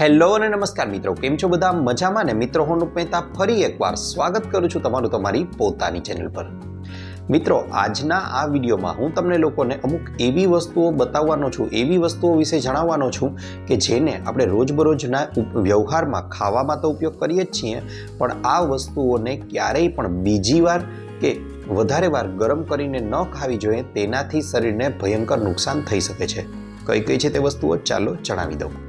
Hello અને નમસ્કાર મિત્રો, કેમ છો બધા? મજામાં ને? મિત્રો, હું મહેતા ફરી એકવાર સ્વાગત કરું છું તમારું તમારી પોતાની ચેનલ પર. મિત્રો, આજના આ વિડીયોમાં હું તમને લોકોને અમુક એવી વસ્તુઓ બતાવવાનો છું, એવી વસ્તુઓ વિશે જણાવવાનો છું કે જેને આપણે રોજબરોજના વ્યવહારમાં ખાવામાં તો ઉપયોગ કરીએ જ છીએ, પણ આ વસ્તુઓને ક્યારેય પણ બીજી વાર કે વધારે વાર ગરમ કરીને ન ખાવી જોઈએ, તેનાથી શરીરને ભયંકર નુકસાન થઈ શકે છે. કઈ કઈ છે તે વસ્તુઓ? ચાલો જણાવી દઉં.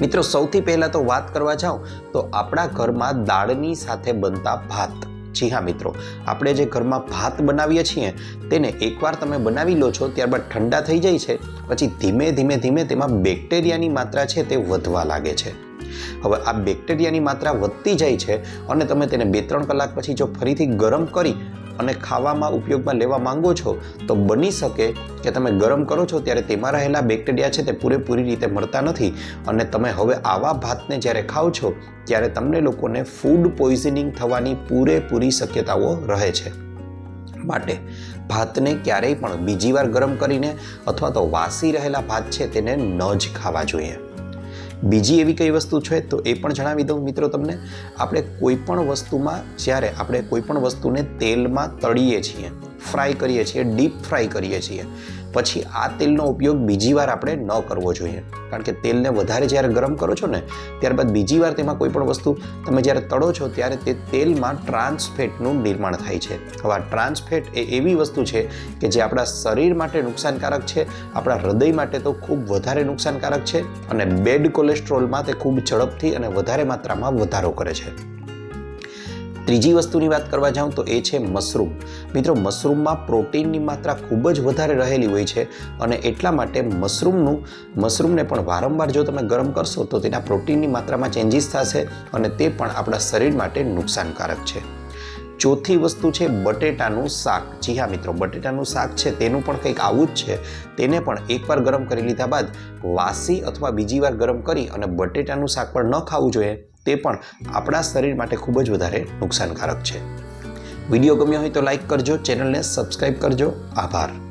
મિત્રો, સૌથી પહેલાં તો વાત કરવા જાઉં તો આપણા ઘરમાં દાળની સાથે બનતા ભાત. જી હા મિત્રો, આપણે જે ઘરમાં ભાત બનાવીએ છીએ, તેને એકવાર તમે બનાવી લો છો, ત્યારબાદ ઠંડા થઈ જાય છે, પછી ધીમે ધીમે ધીમે તેમાં બેક્ટેરિયાની માત્રા છે તે વધવા લાગે છે. હવે આ બેક્ટેરિયાની માત્રા વધતી જાય છે અને તમે તેને બે ત્રણ કલાક પછી જો ફરીથી ગરમ કરી અને ખાવામાં ઉપયોગમાં લેવા માંગો છો, તો બની શકે કે તમે ગરમ કરો છો ત્યારે તેમાં રહેલા બેક્ટેરિયા છે તે પૂરેપૂરી રીતે મળતા નથી. અને તમે હવે આવા ભાતને જ્યારે ખાઓ છો, ત્યારે તમને લોકોને ફૂડ પોઈઝનિંગ થવાની પૂરેપૂરી શક્યતાઓ રહે છે. માટે ભાતને ક્યારેય પણ બીજી વાર ગરમ કરીને અથવા તો વાસી રહેલા ભાત છે તેને ન જ ખાવા જોઈએ. બીજી એવી કઈ વસ્તુ છે તો એ પણ જણાવી દઉં મિત્રો તમને. આપણે કોઈ પણ વસ્તુમાં જ્યારે આપણે કોઈ પણ વસ્તુને તેલમાં તળીએ છીએ, ફ્રાય કરીએ છીએ, ડીપ ફ્રાય કરીએ છીએ પછી આ તેલનો ઉપયોગ બીજી વાર આપણે ન કરવો જોઈએ. કારણ કે તેલને વધારે જ્યારે ગરમ કરો છો ને, ત્યારબાદ બીજી વાર તેમાં કોઈ પણ વસ્તુ તમે જ્યારે તળો છો, ત્યારે તે તેલમાં ટ્રાન્સફેટનું નિર્માણ થાય છે. હવે આ ટ્રાન્સફેટ એ એવી વસ્તુ છે કે જે આપણા શરીર માટે નુકસાનકારક છે, આપણા હૃદય માટે તો ખૂબ વધારે નુકસાનકારક છે અને બેડ કોલેસ્ટ્રોલમાં તે ખૂબ ઝડપથી અને વધારે માત્રામાં વધારો કરે છે. ત્રીજી વસ્તુની વાત કરવા જાઉં તો એ છે મશરૂમ. મિત્રો, મશરૂમમાં પ્રોટીનની માત્રા ખૂબ જ વધારે રહેલી હોય છે અને એટલા માટે મશરૂમનું, મશરૂમને પણ વારંવાર જો તમે ગરમ કરશો તો તેના પ્રોટીનની માત્રામાં ચેન્જીસ થશે અને તે પણ આપણા શરીર માટે નુકસાનકારક છે. ચોથી વસ્તુ છે બટેટાનું શાક. જી હા, મિત્રો, બટેટાનું શાક છે, તેનું પણ કંઈક આવું જ છે. તેને પણ એકવાર ગરમ કરી લીધા બાદ વાસી અથવા બીજી વાર ગરમ કરી અને બટેટાનું શાક પણ ન ખાવું જોઈએ. તે પણ આપણા શરીર માટે ખૂબ જ વધારે નુકસાનકારક છે. વીડિયો ગમ્યો હોય તો લાઈક કરજો, ચેનલને સબસ્ક્રાઈબ કરજો. આભાર.